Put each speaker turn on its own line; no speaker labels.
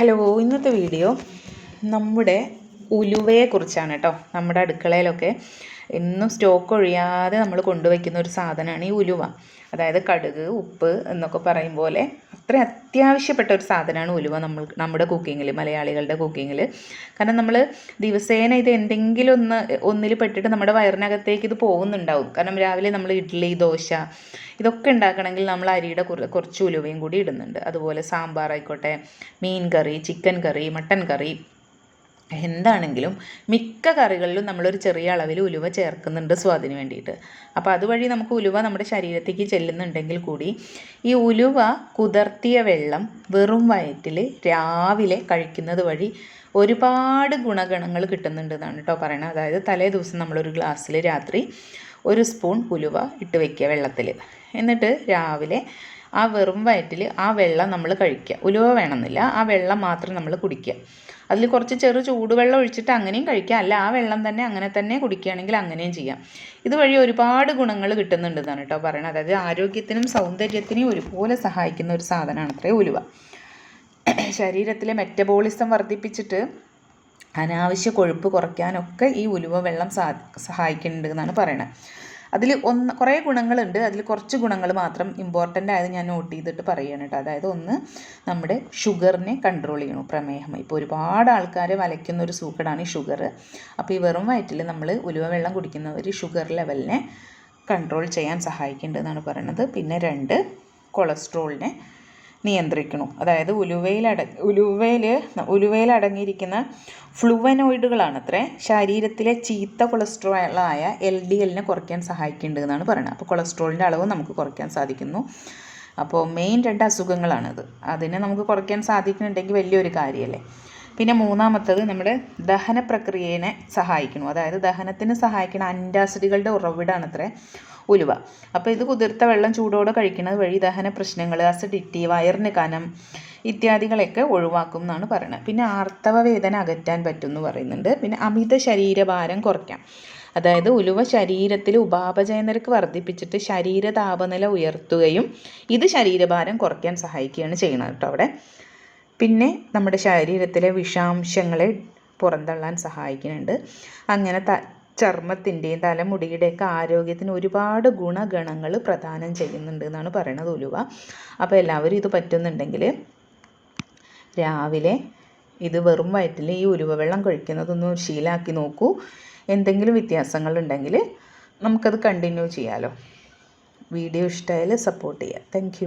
Hello ഇന്നത്തെ video നമ്മുടെ ഉലുവയെ കുറിച്ചാണ് കേട്ടോ നമ്മുടെ അടുക്കളയിലൊക്കെ എന്നും സ്റ്റോക്ക് ഒഴിയാതെ നമ്മൾ കൊണ്ടുവയ്ക്കുന്ന ഒരു സാധനമാണ് ഈ ഉലുവ. അതായത് കടുക് ഉപ്പ് എന്നൊക്കെ പറയും പോലെ അത്ര അത്യാവശ്യപ്പെട്ട ഒരു സാധനമാണ് ഉലുവ നമ്മൾ നമ്മുടെ കുക്കിങ്ങിൽ മലയാളികളുടെ കുക്കിങ്ങിൽ കാരണം നമ്മൾ ദിവസേന ഇത് എന്തെങ്കിലും ഒന്ന് ഒന്നിൽ പെട്ടിട്ട് നമ്മുടെ വയറിനകത്തേക്ക് ഇത് പോകുന്നുണ്ടാവും. കാരണം രാവിലെ നമ്മൾ ഇഡ്ഡലി ദോശ ഇതൊക്കെ ഉണ്ടാക്കണമെങ്കിൽ നമ്മൾ അരിയുടെ കുറച്ച് ഉലുവയും കൂടി ഇടുന്നുണ്ട്. അതുപോലെ സാമ്പാർ ആയിക്കോട്ടെ മീൻ കറി ചിക്കൻ കറി മട്ടൻ കറി എന്താണെങ്കിലും മിക്ക കറികളിലും നമ്മളൊരു ചെറിയ അളവിൽ ഉലുവ ചേർക്കുന്നുണ്ട് സ്വാദിന് വേണ്ടിയിട്ട്. അപ്പോൾ അതുവഴി നമുക്ക് ഉലുവ നമ്മുടെ ശരീരത്തേക്ക് ചെല്ലുന്നുണ്ടെങ്കിൽ കൂടി ഈ ഉലുവ കുതിർത്തിയ വെള്ളം വെറും വയറ്റിൽ രാവിലെ കഴിക്കുന്നത് വഴി ഒരുപാട് ഗുണഗണങ്ങൾ കിട്ടുന്നുണ്ട് എന്നാണ് കേട്ടോ പറയണത്. അതായത് തലേ ദിവസം നമ്മളൊരു ഗ്ലാസ്സിൽ രാത്രി ഒരു സ്പൂൺ ഉലുവ ഇട്ട് വയ്ക്കുക വെള്ളത്തിൽ. എന്നിട്ട് രാവിലെ ആ വെറും വയറ്റിൽ ആ വെള്ളം നമ്മൾ കഴിക്കുക ഉലുവ വേണമെന്നില്ല. ആ വെള്ളം മാത്രം നമ്മൾ കുടിക്കുക അതിൽ കുറച്ച് ചെറു ചൂടുവെള്ളം ഒഴിച്ചിട്ട് അങ്ങനെയും കഴിക്കുക അല്ല ആ വെള്ളം തന്നെ അങ്ങനെ തന്നെ കുടിക്കുകയാണെങ്കിൽ അങ്ങനെയും ചെയ്യാം. ഇതുവഴി ഒരുപാട് ഗുണങ്ങൾ കിട്ടുന്നുണ്ടെന്നാണ് കേട്ടോ പറയുന്നത് അതായത് ആരോഗ്യത്തിനും സൗന്ദര്യത്തിനും ഒരുപോലെ സഹായിക്കുന്ന ഒരു സാധനമാണ് അത്രേ ഉലുവ. ശരീരത്തിലെ മെറ്റബോളിസം വർദ്ധിപ്പിച്ചിട്ട് അനാവശ്യ കൊഴുപ്പ് കുറയ്ക്കാനൊക്കെ ഈ ഉലുവ വെള്ളം സഹായിക്കുന്നുണ്ട് എന്നാണ് പറയുന്നത് അതിൽ ഒന്ന് കുറേ ഗുണങ്ങളുണ്ട്. അതിൽ കുറച്ച് ഗുണങ്ങൾ മാത്രം ഇമ്പോർട്ടന്റ് ആയത് ഞാൻ നോട്ട് ചെയ്തിട്ട് പറയുകയാണ് കേട്ടോ അതായത് ഒന്ന് നമ്മുടെ ഷുഗറിനെ കൺട്രോൾ ചെയ്യണം പ്രമേഹം. ഇപ്പോൾ ഒരുപാട് ആൾക്കാരെ വലയ്ക്കുന്ന ഒരു സൂക്കടാണ് ഈ ഷുഗർ അപ്പോൾ ഈ വെറും വയറ്റിൽ നമ്മൾ ഉലുവ വെള്ളം കുടിക്കുന്നവർ ഷുഗർ ലെവലിനെ കൺട്രോൾ ചെയ്യാൻ സഹായിക്കുന്നുണ്ടെന്നാണ് പറയുന്നത് പിന്നെ രണ്ട് കൊളസ്ട്രോളിനെ നിയന്ത്രിക്കണം അതായത് ഉലുവയിൽ അട ഉലുവയിൽ അടങ്ങിയിരിക്കുന്ന ഫ്ലുവനോയിഡുകളാണ് അത്രേ ശരീരത്തിലെ ചീത്ത കൊളസ്ട്രോളായ എൽ ഡി എല്ലിനെ കുറയ്ക്കാൻ സഹായിക്കുന്നുണ്ട് എന്നാണ് പറയുന്നത്. അപ്പോൾ കൊളസ്ട്രോളിന്റെ അളവ് നമുക്ക് കുറയ്ക്കാൻ സാധിക്കുന്നു. അപ്പോൾ മെയിൻ രണ്ട് അസുഖങ്ങളാണത്. അതിനെ നമുക്ക് കുറയ്ക്കാൻ സാധിക്കുന്നുണ്ടെങ്കിൽ വലിയൊരു കാര്യമല്ലേ. പിന്നെ മൂന്നാമത്തത് നമ്മുടെ ദഹന പ്രക്രിയയെ സഹായിക്കുന്നു. അതായത് ദഹനത്തിന് സഹായിക്കുന്ന അന്റാസിഡുകളുടെ ഉറവിടമാണ് അത്ര ഉലുവ. അപ്പോൾ ഇത് കുതിർത്ത വെള്ളം ചൂടോടെ കഴിക്കുന്നത് വഴി ദഹന പ്രശ്നങ്ങൾ അസിഡിറ്റി വയറിന് കനം ഇത്യാദികളൊക്കെ ഒഴിവാക്കും എന്നാണ് പറയുന്നത് പിന്നെ ആർത്തവ വേദന അകറ്റാൻ പറ്റും എന്ന് പറയുന്നുണ്ട്. പിന്നെ അമിത ശരീരഭാരം കുറയ്ക്കാം. അതായത് ഉലുവ ശരീരത്തിൽ ഉപാപചയ നിരക്ക് വർദ്ധിപ്പിച്ചിട്ട് ശരീര താപനില ഉയർത്തുകയും ഇത് ശരീരഭാരം കുറയ്ക്കാൻ സഹായിക്കുകയാണ് ചെയ്യുന്നത് കേട്ടോ അവിടെ. പിന്നെ നമ്മുടെ ശരീരത്തിലെ വിഷാംശങ്ങളെ പുറന്തള്ളാൻ സഹായിക്കുന്നുണ്ട്. അങ്ങനെ ത ചർമ്മത്തിന്റെയും തലമുടിയുടെയൊക്കെ ആരോഗ്യത്തിന് ഒരുപാട് ഗുണഗണങ്ങൾ പ്രദാനം ചെയ്യുന്നുണ്ട് എന്നാണ് പറയണത് ഉലുവ. അപ്പോൾ എല്ലാവരും ഇത് പറ്റുന്നുണ്ടെങ്കിൽ രാവിലെ ഇത് വെറും വയറ്റിൽ ഈ ഉലുവ വെള്ളം കഴിക്കുന്നതൊന്ന് ശീലാക്കി നോക്കൂ. എന്തെങ്കിലും വ്യത്യാസങ്ങളുണ്ടെങ്കിൽ നമുക്കത് കണ്ടിന്യൂ ചെയ്യാമല്ലോ വീഡിയോ ഇഷ്ടമായാൽ സപ്പോർട്ട് ചെയ്യാം. താങ്ക്